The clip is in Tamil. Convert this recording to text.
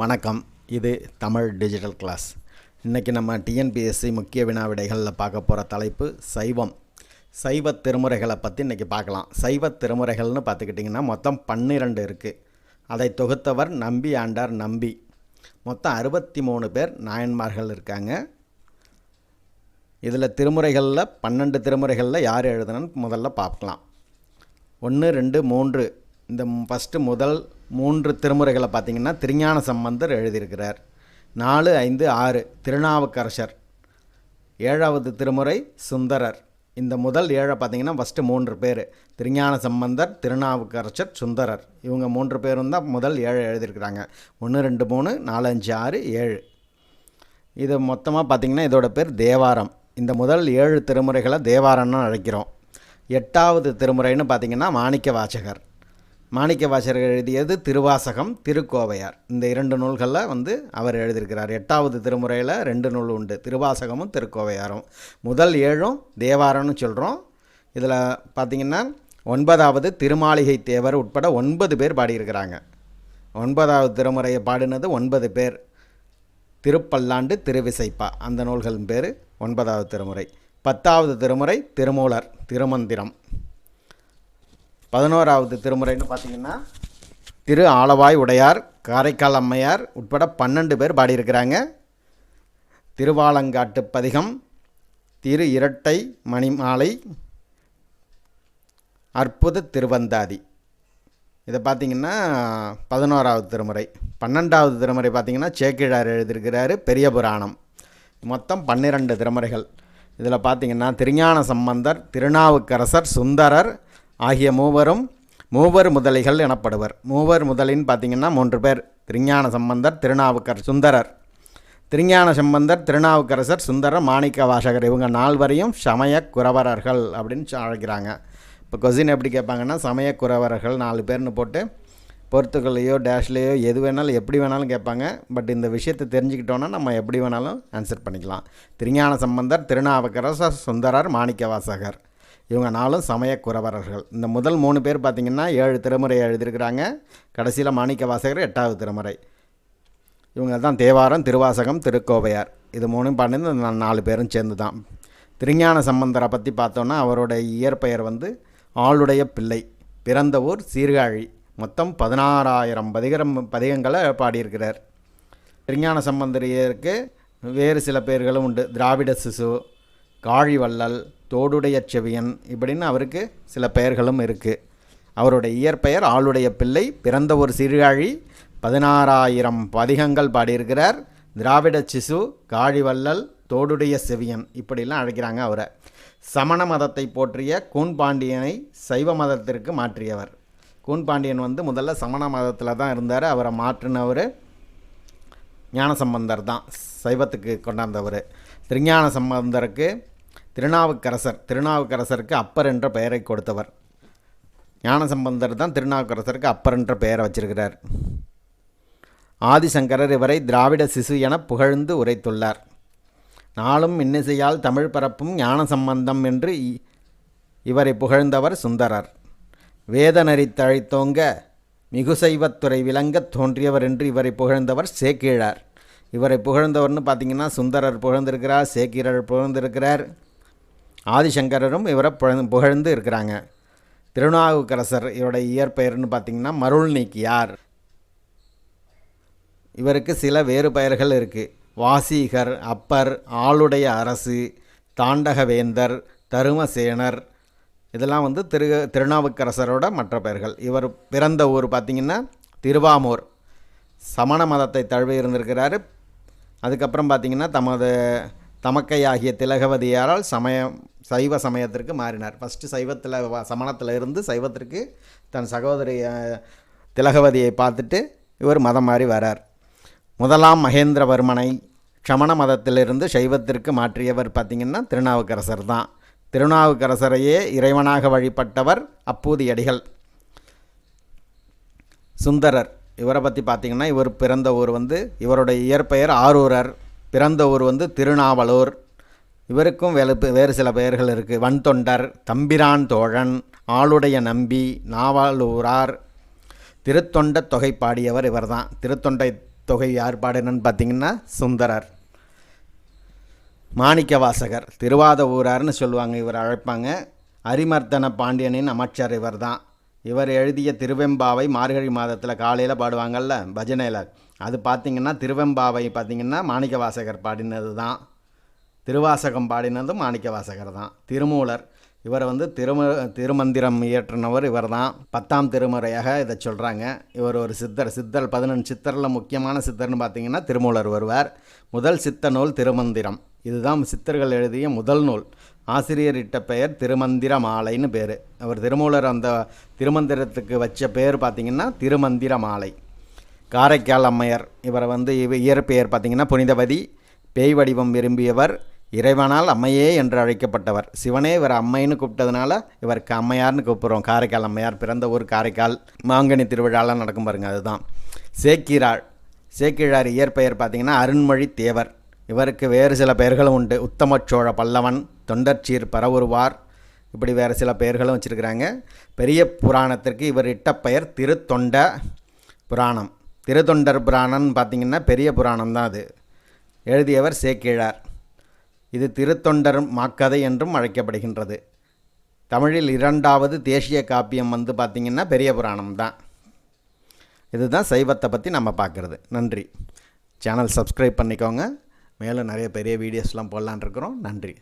வணக்கம். இது தமிழ் டிஜிட்டல் கிளாஸ். இன்றைக்கி நம்ம டிஎன்பிஎஸ்சி முக்கிய வினா விடைகளில் பார்க்க போகிற தலைப்பு சைவம். சைவ திருமுறைகளை பற்றி இன்றைக்கி பார்க்கலாம். சைவ திருமுறைகள்னு பார்த்துக்கிட்டிங்கன்னா மொத்தம் பன்னிரெண்டு இருக்குது அதை தொகுத்தவர் நம்பி ஆண்டார் நம்பி. மொத்தம் அறுபத்தி மூணு பேர் நாயன்மார்கள் இருக்காங்க. இதில் திருமுறைகளில் பன்னெண்டு திருமுறைகளில் யார் எழுதுனன்னு முதல்ல பார்க்கலாம். ஒன்று ரெண்டு மூன்று. இந்த ஃபஸ்ட்டு முதல் மூன்று திருமுறைகளை பார்த்தீங்கன்னா திருஞான சம்பந்தர் எழுதியிருக்கிறார். நாலு ஐந்து ஆறு திருநாவுக்கரசர். ஏழாவது திருமுறை சுந்தரர். இந்த முதல் ஏழை பார்த்தீங்கன்னா ஃபஸ்ட்டு மூன்று பேர். திருஞான சம்பந்தர் திருநாவுக்கரசர் சுந்தரர். இவங்க மூன்று பேரும் தான் முதல் ஏழை எழுதியிருக்கிறாங்க. ஒன்று ரெண்டு மூணு நாலு அஞ்சு ஆறு ஏழு. இது மொத்தமாக பார்த்திங்கன்னா இதோட பேர் தேவாரம். இந்த முதல் ஏழு திருமுறைகளை தேவாரம்னு அழைக்கிறோம். எட்டாவது திருமுறைன்னு பார்த்திங்கன்னா மாணிக்க வாசகர் மாணிக்க வாசகர் எழுதியது திருவாசகம் திருக்கோவையார். இந்த இரண்டு நூல்களில் வந்து அவர் எழுதியிருக்கிறார். எட்டாவது திருமுறையில் ரெண்டு நூல் உண்டு. திருவாசகமும் திருக்கோவையாரும். முதல் ஏழும் தேவாரம்னு சொல்கிறோம் இதில் பார்த்திங்கன்னா ஒன்பதாவது திருமாளிகை தேவர் உட்பட ஒன்பது பேர் பாடியிருக்கிறாங்க. ஒன்பதாவது திருமுறையை பாடினது ஒன்பது பேர். திருப்பல்லாண்டு திருவிசைப்பா. அந்த நூல்களின் பேர் ஒன்பதாவது திருமுறை. பத்தாவது திருமுறை திருமூலர் திருமந்திரம். பதினோராவது திருமுறைன்னு பார்த்தீங்கன்னா திரு ஆலவாய் உடையார் காரைக்கால் அம்மையார் உட்பட பன்னெண்டு பேர் பாடியிருக்கிறாங்க. திருவாலங்காட்டு பதிகம் திரு இரட்டை மணிமாலை அற்புத திருவந்தாதி. இதை பார்த்திங்கன்னா பதினோராவது திருமுறை. பன்னெண்டாவது திருமுறை பார்த்திங்கன்னா சேக்கிழார் எழுதியிருக்கிறாரு பெரிய புராணம். மொத்தம் பன்னிரெண்டு திருமுறைகள். இதில் பார்த்திங்கன்னா திருஞான சம்பந்தர் திருநாவுக்கரசர் சுந்தரர் ஆகிய மூவரும் மூவர் முதலிகள் எனப்படுவர். மூவர் முதலின்னு பார்த்தீங்கன்னா மூன்று பேர். திருஞான சம்பந்தர் திருநாவுக்கர் சுந்தரர். திருஞான சம்பந்தர் திருநாவுக்கரசர் சுந்தரர் மாணிக்க வாசகர். இவங்க நால்வரையும் சமய குறவரர்கள் அப்படின்னு அழைக்கிறாங்க. இப்போ கொஸ்டின் எப்படி கேட்பாங்கன்னா சமய குறவரர்கள் நாலு பேர்னு போட்டு பொறுத்துக்கள்லையோ டேஷ்லேயோ எது வேணாலும் எப்படி வேணாலும் கேட்பாங்க. பட் இந்த விஷயத்தை தெரிஞ்சுக்கிட்டோன்னா நம்ம எப்படி வேணாலும் ஆன்சர் பண்ணிக்கலாம். திருஞான சம்பந்தர் திருநாவுக்கரசர் சுந்தரர் மாணிக்க வாசகர். இவங்க நாலும் சமயக்குறவரர்கள் இந்த முதல் மூணு பேர் பார்த்திங்கன்னா ஏழு திருமுறை எழுதியிருக்கிறாங்க. கடைசியில் மாணிக்க வாசகர் எட்டாவது திருமுறை. இவங்க தான் தேவாரம் திருவாசகம் திருக்கோவையார். இது மூணும் பண்ணி நாலு பேரும் சேர்ந்து தான் திருஞான சம்பந்தரை பற்றி பார்த்தோன்னா அவரோட இயற்பெயர் வந்து ஆளுடைய பிள்ளை பிறந்த ஊர் சீர்காழி. மொத்தம் பதினாறாயிரம் பதிகரம் பதிகங்களை பாடியிருக்கிறார். திருஞான சம்பந்தரியருக்கு வேறு சில பேர்களும் உண்டு. திராவிட சிசு காழிவள்ளல் தோடுடைய செவியன் இப்படின்னு அவருக்கு சில பெயர்களும் இருக்குது அவருடைய இயற்பெயர் ஆளுடைய பிள்ளை பிறந்த ஒரு சிறுகாழி பதினாறாயிரம் பதிகங்கள் பாடியிருக்கிறார். திராவிட சிசு காழிவள்ளல் தோடுடைய செவியன் இப்படிலாம் அழைக்கிறாங்க அவரை. சமண மதத்தை போற்றிய கூன்பாண்டியனை சைவ மதத்திற்கு மாற்றியவர். கூன்பாண்டியன் வந்து முதல்ல சமண மதத்தில் தான் இருந்தார். அவரை மாற்றினவர் ஞானசம்பந்தர் தான் சைவத்துக்கு கொண்டாந்தவர். திருஞான சம்பந்தருக்கு திருநாவுக்கரசர். திருநாவுக்கரசருக்கு அப்பர் என்ற பெயரை கொடுத்தவர். ஞானசம்பந்தர் தான் திருநாவுக்கரசருக்கு அப்பர் என்ற பெயரை வச்சிருக்கிறார். ஆதிசங்கரர் இவரை திராவிட சிசு என புகழ்ந்து உரைத்துள்ளார். நாளும் இன்னிசையால் தமிழ் பரப்பும் ஞான சம்பந்தம் என்று இ- இவரை புகழ்ந்தவர் சுந்தரர். வேதநரி தழைத்தோங்க மிகுசைவத்துறை விளங்க தோன்றியவர் என்று இவரை புகழ்ந்தவர் சேக்கிழார் இவரை புகழ்ந்தவர்னு பார்த்தீங்கன்னா சுந்தரர் புகழ்ந்திருக்கிறார் சேக்கீரர் புகழ்ந்திருக்கிறார். ஆதிசங்கரரும் இவரை புகழ்ந்து புகழ்ந்து இருக்கிறாங்க. திருநாவுக்கரசர் இவருடைய இயற்பெயர்னு பார்த்தீங்கன்னா மருள் நீக்கியார். இவருக்கு சில வேறு பெயர்கள் இருக்குது வாசீகர் அப்பர் ஆளுடைய அரசு தாண்டகவேந்தர் தருமசேனர். இதெல்லாம் வந்து திரு திருநாவுக்கரசரோட மற்ற பெயர்கள். இவர் பிறந்த ஊர் பார்த்திங்கன்னா திருவாமூர். சமண மதத்தை தழுவி இருந்திருக்கிறாரு. அதுக்கப்புறம் பார்த்திங்கன்னா தமது தமக்கையாகிய திலகவதியாரால் சமயம் சைவ சமயத்திற்கு மாறினார். ஃபஸ்ட்டு சைவத்தில் சமணத்தில் இருந்து சைவத்திற்கு தன் சகோதரி திலகவதியை பார்த்துட்டு இவர் மதம் மாறி வரார். முதலாம் மகேந்திரவர்மனை சமண மதத்திலிருந்து சைவத்திற்கு மாற்றியவர் பார்த்திங்கன்னா திருநாவுக்கரசர் தான். திருநாவுக்கரசரையே இறைவனாக வழிபட்டவர் அப்பூதியடிகள். சுந்தரர். இவரை பற்றி பார்த்திங்கன்னா இவர் பிறந்த ஊர் வந்து இவருடைய இயற்பெயர் ஆரூரர். பிறந்த ஊர் வந்து திருநாவலூர். இவருக்கும் வேறு வேறு சில பெயர்கள் இருக்குது வன்தொண்டர் தம்பிரான் தோழன் ஆளுடைய நம்பி நாவலூரார். திருத்தொண்ட தொகை பாடியவர் இவர்தான். திருத்தொண்டை தொகை யார் பாடினன்னு பார்த்தீங்கன்னா சுந்தரர். மாணிக்க வாசகர் திருவாத ஊரார்னு சொல்லுவாங்க இவர் அழைப்பாங்க. அரிமர்த்தன பாண்டியனின் அமைச்சர் இவர் தான் இவர் எழுதிய திருவெம்பாவை மார்கழி மாதத்தில் காலையில் பாடுவாங்கள்ல பஜனையில். அது பார்த்திங்கன்னா திருவெம்பாவை பார்த்திங்கன்னா மாணிக்க வாசகர் பாடினது தான் திருவாசகம் பாடினதும் மாணிக்க வாசகர் தான் திருமூலர் இவரை வந்து திரும திருமந்திரம் இயற்றினவர் இவர் தான் பத்தாம் திருமுறையாக இதை சொல்கிறாங்க இவர் ஒரு சித்தர். சித்தர் பதினெண்டு சித்தரில் முக்கியமான சித்தர்னு பார்த்தீங்கன்னா திருமூலர் வருவார் முதல் சித்த நூல் திருமந்திரம். இதுதான் சித்தர்கள் எழுதிய முதல் நூல். ஆசிரியர் இட்ட பெயர் திருமந்திர மாலைன்னு பேர். அவர் திருமூலர் அந்த திருமந்திரத்துக்கு வச்ச பேர் பார்த்திங்கன்னா திருமந்திர மாலை காரைக்கால் அம்மையர். இவரை வந்து இவ இயற்பெயர் பார்த்திங்கன்னா புனிதவதி. பேய் வடிவம் விரும்பியவர். இறைவனால் அம்மையே என்று அழைக்கப்பட்டவர். சிவனே இவர் அம்மைன்னு கூப்பிட்டதுனால இவருக்கு அம்மையார்னு கூப்பிட்றோம். காரைக்கால் அம்மையார் பிறந்த ஊர் காரைக்கால் மாங்கனி திருவிழாலாம் நடக்கும் பாருங்க அதுதான். சேக்கிராள் சேக்கிழார் இயற்பெயர் பார்த்திங்கன்னா அருண்மொழி தேவர். இவருக்கு வேறு சில பெயர்களும் உண்டு. உத்தமச்சோழ பல்லவன் தொண்டர்ச்சீர் பரவுருவார் இப்படி வேறு சில பெயர்களும் வச்சுருக்கிறாங்க. பெரிய புராணத்திற்கு இவர் இட்ட பெயர் திருத்தொண்ட புராணம். திருத்தொண்டர் புராணம்னு பார்த்திங்கன்னா பெரிய புராணம் தான் அது. எழுதியவர் சேக்கிழார். இது திருத்தொண்டர் மாக்கதை என்றும் அழைக்கப்படுகின்றது. தமிழில் இரண்டாவது தேசிய காப்பியம் வந்து பார்த்திங்கன்னா பெரிய புராணம் தான். இதுதான் சைவத்தை பற்றி நம்ம பார்க்குறது. நன்றி. சேனல் சப்ஸ்கிரைப் பண்ணிக்கோங்க. மேலும் நிறைய பெரிய வீடியோஸ்லாம் போடலான் இருக்கிறோம். நன்றி.